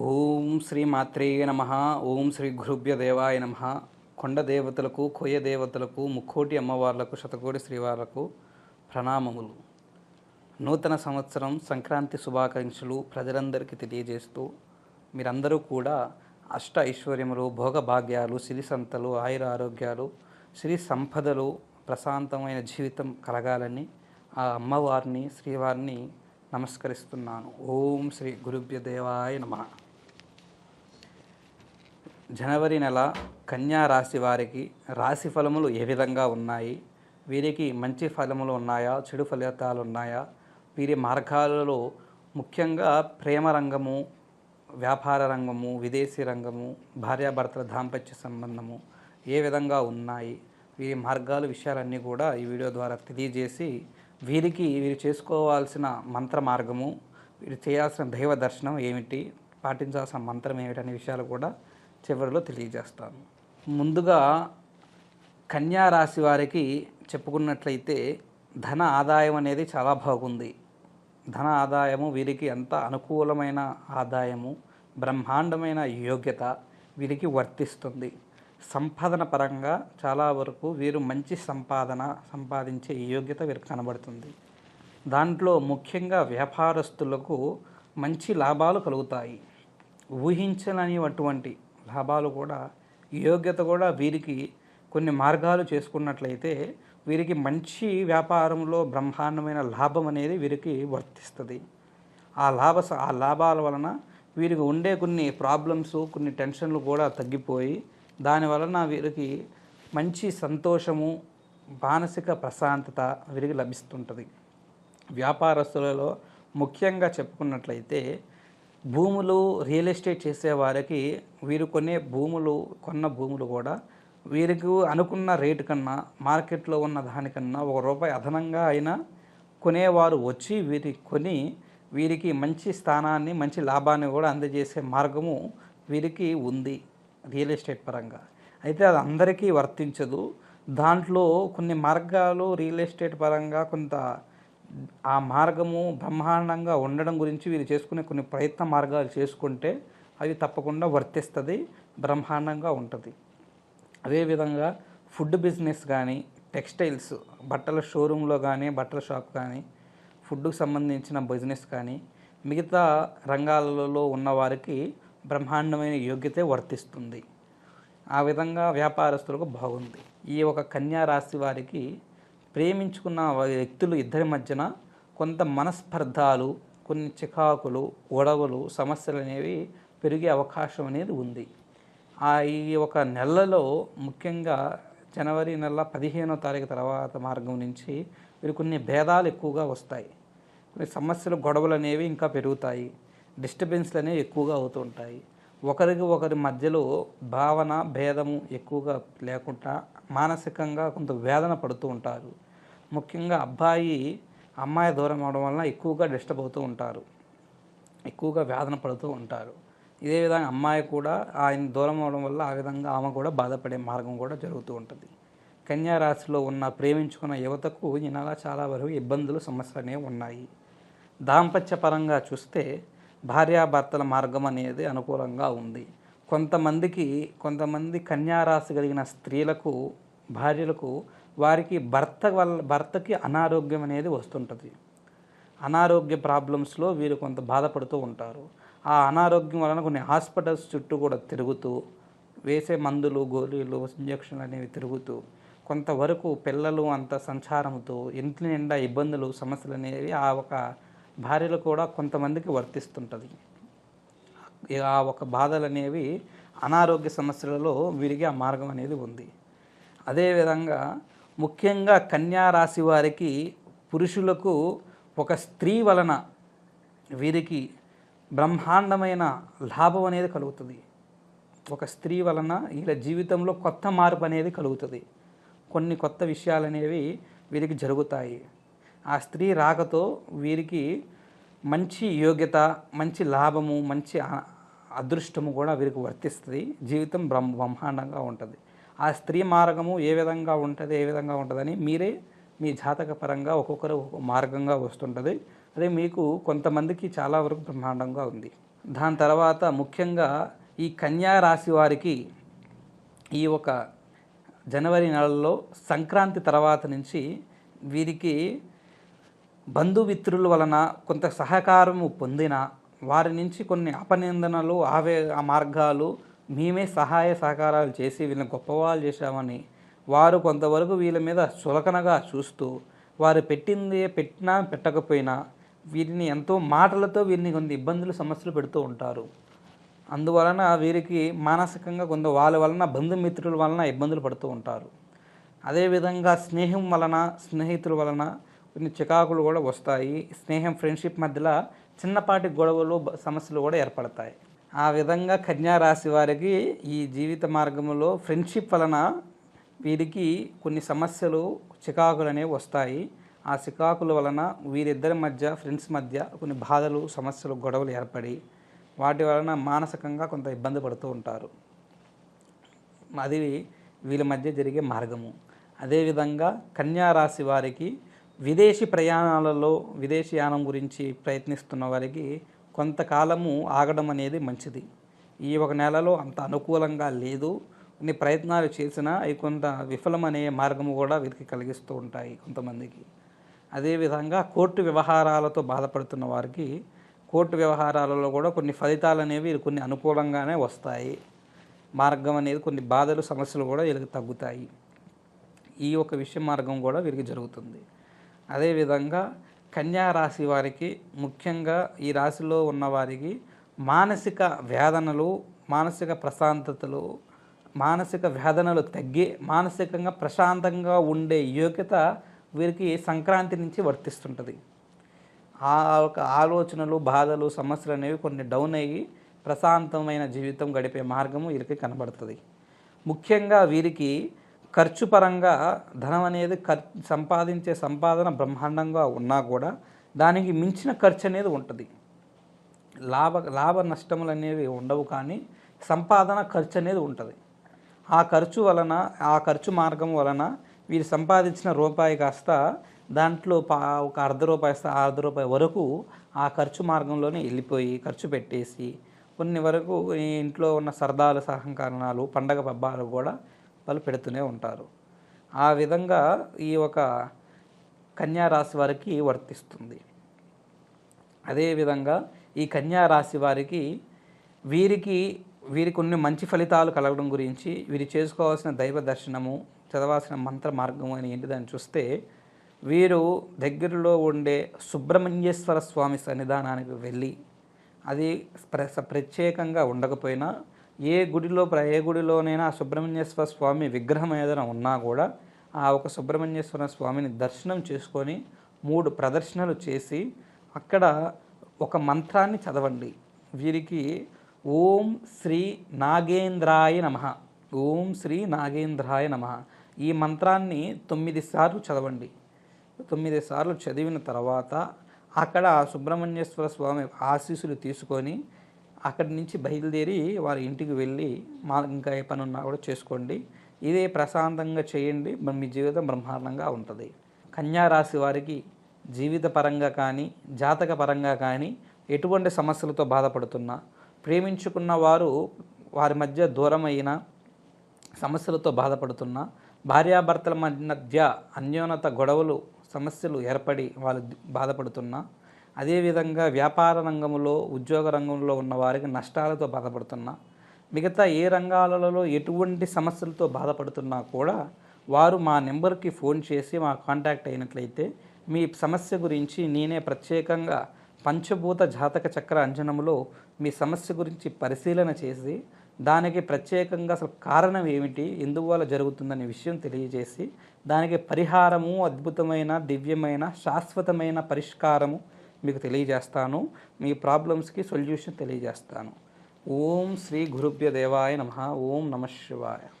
ఓం శ్రీ మాత్రే నమ. ఓం శ్రీ గురుభ్య దేవాయ నమ. కొండ దేవతలకు కొయ్య దేవతలకు ముక్కోటి అమ్మవార్లకు శతకోటి శ్రీవార్లకు ప్రణామములు. నూతన సంవత్సరం సంక్రాంతి శుభాకాంక్షలు ప్రజలందరికీ తెలియజేస్తూ మీరందరూ కూడా అష్ట ఐశ్వర్యములు భోగభాగ్యాలు సిరి సంతలు ఆయుర ఆరోగ్యాలు సిరి సంపదలు ప్రశాంతమైన జీవితం కలగాలని ఆ అమ్మవారిని శ్రీవారిని నమస్కరిస్తున్నాను. ఓం శ్రీ గురుభ్య దేవాయ నమ. జనవరి నెల కన్యా రాశి వారికి రాశి ఫలములు ఏ విధంగా ఉన్నాయి? వీరికి మంచి ఫలములు ఉన్నాయా? చెడు ఫలితాలు ఉన్నాయా? వీరి మార్గాలలో ముఖ్యంగా ప్రేమ రంగము వ్యాపార రంగము విదేశీ రంగము భార్యాభర్తల దాంపత్య సంబంధము ఏ విధంగా ఉన్నాయి? వీరి మార్గాలు విషయాలన్నీ కూడా ఈ వీడియో ద్వారా తెలియజేసి వీరికి వీరు చేసుకోవాల్సిన మంత్ర మార్గము వీరు చేయాల్సిన దైవ దర్శనం ఏమిటి? పాటించాల్సిన మంత్రం ఏమిటి? అనే విషయాలు కూడా చివరిలో తెలియజేస్తాను. ముందుగా కన్యా రాశి వారికి చెప్పుకున్నట్లయితే ధన ఆదాయం అనేది చాలా బాగుంది. ధన ఆదాయము వీరికి ఎంత అనుకూలమైన ఆదాయము బ్రహ్మాండమైన యోగ్యత వీరికి వర్తిస్తుంది. సంపాదన పరంగా చాలా వరకు వీరు మంచి సంపాదన సంపాదించే యోగ్యత వీరికి కనబడుతుంది. దాంట్లో ముఖ్యంగా వ్యాపారస్తులకు మంచి లాభాలు కలుగుతాయి. ఊహించలేనిటువంటి లాభాలు కూడా యోగ్యత కూడా వీరికి కొన్ని మార్గాలు చేసుకున్నట్లయితే వీరికి మంచి వ్యాపారంలో బ్రహ్మాండమైన లాభం అనేది వీరికి వర్తిస్తుంది. ఆ లాభ ఆ లాభాల వలన వీరికి ఉండే కొన్ని ప్రాబ్లమ్స్ కొన్ని టెన్షన్లు కూడా తగ్గిపోయి దాని వలన వీరికి మంచి సంతోషము మానసిక ప్రశాంతత వీరికి లభిస్తుంటుంది. వ్యాపారస్తులలో ముఖ్యంగా చెప్పుకున్నట్లయితే భూములు రియల్ ఎస్టేట్ చేసే వారికి వీరు కొనే భూములు కొన్న భూములు కూడా వీరికి అనుకున్న రేటు కన్నా మార్కెట్లో ఉన్న దానికన్నా ఒక రూపాయి అదనంగా అయినా కొనేవారు వచ్చి వీరికి కొని వీరికి మంచి స్థానాన్ని మంచి లాభాన్ని కూడా అందజేసే మార్గము వీరికి ఉంది రియల్ ఎస్టేట్ పరంగా. అయితే అది అందరికీ వర్తించదు. దాంట్లో కొన్ని మార్గాలు రియల్ ఎస్టేట్ పరంగా కొంత ఆ మార్గము బ్రహ్మాండంగా ఉండడం గురించి వీరు చేసుకునే కొన్ని ప్రయత్న మార్గాలు చేసుకుంటే అవి తప్పకుండా వర్తిస్తుంది బ్రహ్మాండంగా ఉంటుంది. అదేవిధంగా ఫుడ్ బిజినెస్ కానీ టెక్స్టైల్స్ బట్టల షోరూంలో కానీ బట్టల షాప్ కానీ ఫుడ్కు సంబంధించిన బిజినెస్ కానీ మిగతా రంగాలలో ఉన్నవారికి బ్రహ్మాండమైన యోగ్యత వర్తిస్తుంది. ఆ విధంగా వ్యాపారస్తులకు బాగుంది. ఈ ఒక కన్యా రాశి వారికి ప్రేమించుకున్న వ్యక్తులు ఇద్దరి మధ్యన కొంత మనస్పర్ధాలు కొన్ని చికాకులు గొడవలు సమస్యలు అనేవి పెరిగే అవకాశం అనేది ఉంది. ఆ ఈ ఒక నెలలో ముఖ్యంగా జనవరి నెల పదిహేనో తారీఖు తర్వాత మార్గం నుంచి వీరు కొన్ని భేదాలు ఎక్కువగా వస్తాయి. కొన్ని సమస్యలు గొడవలు అనేవి ఇంకా పెరుగుతాయి. డిస్టర్బెన్స్లు అనేవి ఎక్కువగా అవుతుంటాయి ఒకరికి ఒకరి మధ్యలో భావన భేదము ఎక్కువగా లేకుండా మానసికంగా కొంత వేదన పడుతూ ఉంటారు. ముఖ్యంగా అబ్బాయి అమ్మాయి దూరం అవడం వలన ఎక్కువగా డిస్టర్బ్ అవుతూ ఉంటారు. ఎక్కువగా వేదన పడుతూ ఉంటారు. ఇదే విధంగా అమ్మాయి కూడా ఆయన దూరం అవడం వల్ల ఆ విధంగా ఆమె కూడా బాధపడే మార్గం కూడా జరుగుతూ ఉంటుంది. కన్యారాశిలో ఉన్న ప్రేమించుకున్న యువతకు ఈ నెల చాలా వరకు ఇబ్బందులు సమస్యలు అనేవి ఉన్నాయి. దాంపత్య పరంగా చూస్తే భార్యాభర్తల మార్గం అనేది అనుకూలంగా ఉంది. కొంతమందికి కొంతమంది కన్యారాశి కలిగిన స్త్రీలకు భార్యలకు వారికి భర్త వల్ల భర్తకి అనారోగ్యం అనేది వస్తుంటుంది. అనారోగ్య ప్రాబ్లమ్స్లో వీరు కొంత బాధపడుతూ ఉంటారు. ఆ అనారోగ్యం వలన కొన్ని హాస్పిటల్స్ చుట్టూ కూడా తిరుగుతూ వేసే మందులు గోళీలు ఇంజక్షన్లు అనేవి తిరుగుతూ కొంతవరకు పిల్లలు అంత సంచారంతో ఇంటి నిండా ఇబ్బందులు సమస్యలు అనేవి ఆ ఒక భార్యలు కూడా కొంతమందికి వర్తిస్తుంటుంది. ఆ ఒక బాధలు అనేవి అనారోగ్య సమస్యలలో వీరికి ఆ మార్గం అనేది ఉంది. అదేవిధంగా ముఖ్యంగా కన్యా రాశి వారికి పురుషులకు ఒక స్త్రీ వలన వీరికి బ్రహ్మాండమైన లాభం అనేది కలుగుతుంది. ఒక స్త్రీ వలన వీళ్ళ జీవితంలో కొత్త మార్పు అనేది కలుగుతుంది. కొన్ని కొత్త విషయాలు అనేవి వీరికి జరుగుతాయి. ఆ స్త్రీ రాకతో వీరికి మంచి యోగ్యత మంచి లాభము మంచి అదృష్టము కూడా వీరికి వర్తిస్తుంది. జీవితం బ్రహ్మ బ్రహ్మాండంగా ఉంటుంది. ఆ స్త్రీ మార్గము ఏ విధంగా ఉంటుంది ఏ విధంగా ఉంటుందని మీరే మీ జాతక పరంగా ఒక్కొక్కరు ఒక్కొక్క మార్గంగా వస్తుంటుంది. అదే మీకు కొంతమందికి చాలా వరకు బ్రహ్మాండంగా ఉంది. దాని తర్వాత ముఖ్యంగా ఈ కన్యా రాశి వారికి ఈ ఒక జనవరి నెలలో సంక్రాంతి తర్వాత నుంచి వీరికి బంధుమిత్రుల వలన కొంత సహకారము పొందిన వారి నుంచి కొన్ని అపనిందనలు ఆవే ఆ మార్గాలు మేమే సహాయ సహకారాలు చేసి వీళ్ళని గొప్పవాళ్ళు చేశామని వారు కొంతవరకు వీళ్ళ మీద చులకనగా చూస్తూ వారు పెట్టింది పెట్టినా పెట్టకపోయినా వీరిని ఎంతో మాటలతో వీరిని కొన్ని ఇబ్బందులు సమస్యలు పెడుతూ ఉంటారు. అందువలన వీరికి మానసికంగా కొంత వాళ్ళ వలన బంధుమిత్రుల వలన ఇబ్బందులు పడుతూ ఉంటారు. అదేవిధంగా స్నేహం వలన స్నేహితుల వలన కొన్ని చికాకులు కూడా వస్తాయి. స్నేహం ఫ్రెండ్షిప్ మధ్యలో చిన్నపాటి గొడవలు సమస్యలు కూడా ఏర్పడతాయి. ఆ విధంగా కన్యా రాశి వారికి ఈ జీవిత మార్గంలో ఫ్రెండ్షిప్ వలన వీరికి కొన్ని సమస్యలు చికాకులు అనేవి వస్తాయి. ఆ చికాకుల వలన వీరిద్దరి మధ్య ఫ్రెండ్స్ మధ్య కొన్ని బాధలు సమస్యలు గొడవలు ఏర్పడి వాటి వలన మానసికంగా కొంత ఇబ్బంది పడుతూ ఉంటారు. అది వీళ్ళ మధ్య జరిగే మార్గము. అదేవిధంగా కన్యా రాశి వారికి విదేశీ ప్రయాణాలలో విదేశీయానం గురించి ప్రయత్నిస్తున్న వారికి కొంతకాలము ఆగడం అనేది మంచిది. ఈ ఒక నెలలో అంత అనుకూలంగా లేదు. కొన్ని ప్రయత్నాలు చేసినా అవి కొంత విఫలమనే మార్గము కూడా వీరికి కలిగిస్తూ ఉంటాయి కొంతమందికి. అదేవిధంగా కోర్టు వ్యవహారాలతో బాధపడుతున్న వారికి కోర్టు వ్యవహారాలలో కూడా కొన్ని ఫలితాలు అనేవి కొన్ని అనుకూలంగానే వస్తాయి. మార్గం అనేది కొన్ని బాధలు సమస్యలు కూడా వీళ్ళకి తగ్గుతాయి. ఈ ఒక విషయ మార్గం కూడా వీరికి జరుగుతుంది. అదేవిధంగా కన్యా రాశి వారికి ముఖ్యంగా ఈ రాశిలో ఉన్నవారికి మానసిక వేదనలు మానసిక ప్రశాంతతలు మానసిక వేదనలు తగ్గి మానసికంగా ప్రశాంతంగా ఉండే యోగ్యత వీరికి సంక్రాంతి నుంచి వర్తిస్తుంటుంది. ఆ ఒక ఆలోచనలు బాధలు సమస్యలు అనేవి కొన్ని డౌన్ అయ్యి ప్రశాంతమైన జీవితం గడిపే మార్గము వీరికి కనబడుతుంది. ముఖ్యంగా వీరికి ఖర్చు పరంగా ధనం అనేది ఖర్ సంపాదించే సంపాదన బ్రహ్మాండంగా ఉన్నా కూడా దానికి మించిన ఖర్చు అనేది ఉంటుంది. లాభ లాభ నష్టములు అనేవి ఉండవు కానీ సంపాదన ఖర్చు అనేది ఉంటుంది. ఆ ఖర్చు వలన ఆ ఖర్చు మార్గం వలన వీరు సంపాదించిన రూపాయి కాస్త దాంట్లో పా ఒక అర్ధ రూపాయి అర్ధ రూపాయి వరకు ఆ ఖర్చు మార్గంలోనే వెళ్ళిపోయి ఖర్చు పెట్టేసి కొన్ని వరకు ఇంట్లో ఉన్న సరదాలు సహకారణాలు పండగ పబ్బాలు కూడా వాళ్ళు పెడుతూనే ఉంటారు. ఆ విధంగా ఈ ఒక కన్యా రాశి వారికి వర్తిస్తుంది. అదేవిధంగా ఈ కన్యా రాశి వారికి వీరికి వీరికి కొన్ని మంచి ఫలితాలు కలగడం గురించి వీరు చేసుకోవాల్సిన దైవ దర్శనము చదవాల్సిన మంత్ర మార్గం అని ఏంటిదని చూస్తే వీరు దగ్గరలో ఉండే సుబ్రహ్మణ్యేశ్వర స్వామి సన్నిధానానికి వెళ్ళి అది ప్రత్యేకంగా ఉండకపోయినా ఏ గుడిలో ఏ గుడిలోనైనా సుబ్రహ్మణ్యేశ్వర స్వామి విగ్రహం ఏదైనా ఉన్నా కూడా ఆ ఒక సుబ్రహ్మణ్యేశ్వర స్వామిని దర్శనం చేసుకొని మూడు ప్రదర్శనలు చేసి అక్కడ ఒక మంత్రాన్ని చదవండి. వీరికి ఓం శ్రీ నాగేంద్రాయ నమ. ఓం శ్రీ నాగేంద్రాయ నమ. ఈ మంత్రాన్ని తొమ్మిది సార్లు చదవండి. తొమ్మిది సార్లు చదివిన తర్వాత అక్కడ సుబ్రహ్మణ్యేశ్వర స్వామి ఆశీస్సులు తీసుకొని అక్కడి నుంచి బయలుదేరి వారి ఇంటికి వెళ్ళి మా ఇంకా ఏ పని ఉన్నా కూడా చేసుకోండి. ఇదే ప్రశాంతంగా చేయండి. మీ జీవితం బ్రహ్మాండంగా ఉంటుంది. కన్యారాశి వారికి జీవిత పరంగా కానీ జాతక పరంగా కానీ ఎటువంటి సమస్యలతో బాధపడుతున్నా ప్రేమించుకున్న వారు వారి మధ్య దూరమైన సమస్యలతో బాధపడుతున్నా భార్యాభర్తల మధ్య అన్యోన్యత గొడవలు సమస్యలు ఏర్పడి వాళ్ళు బాధపడుతున్నా అదేవిధంగా వ్యాపార రంగంలో ఉద్యోగ రంగంలో ఉన్న వారికి నష్టాలతో బాధపడుతున్నా మిగతా ఏ రంగాలలో ఎటువంటి సమస్యలతో బాధపడుతున్నా కూడా వారు మా నెంబర్కి ఫోన్ చేసి మా కాంటాక్ట్ అయినట్లయితే మీ సమస్య గురించి నేనే ప్రత్యేకంగా పంచభూత జాతక చక్ర అంజనములో మీ సమస్య గురించి పరిశీలన చేసి దానికి ప్రత్యేకంగా అసలు కారణం ఏమిటి ఎందువల్ల జరుగుతుందనే విషయం తెలియజేసి దానికి పరిహారము అద్భుతమైన దివ్యమైన శాశ్వతమైన పరిష్కారము మీకు తెలియజేస్తాను. మీ ప్రాబ్లమ్స్కి సొల్యూషన్ తెలియజేస్తాను. ఓం శ్రీ గురుభ్య దేవాయ నమ. ఓం నమ శివాయ.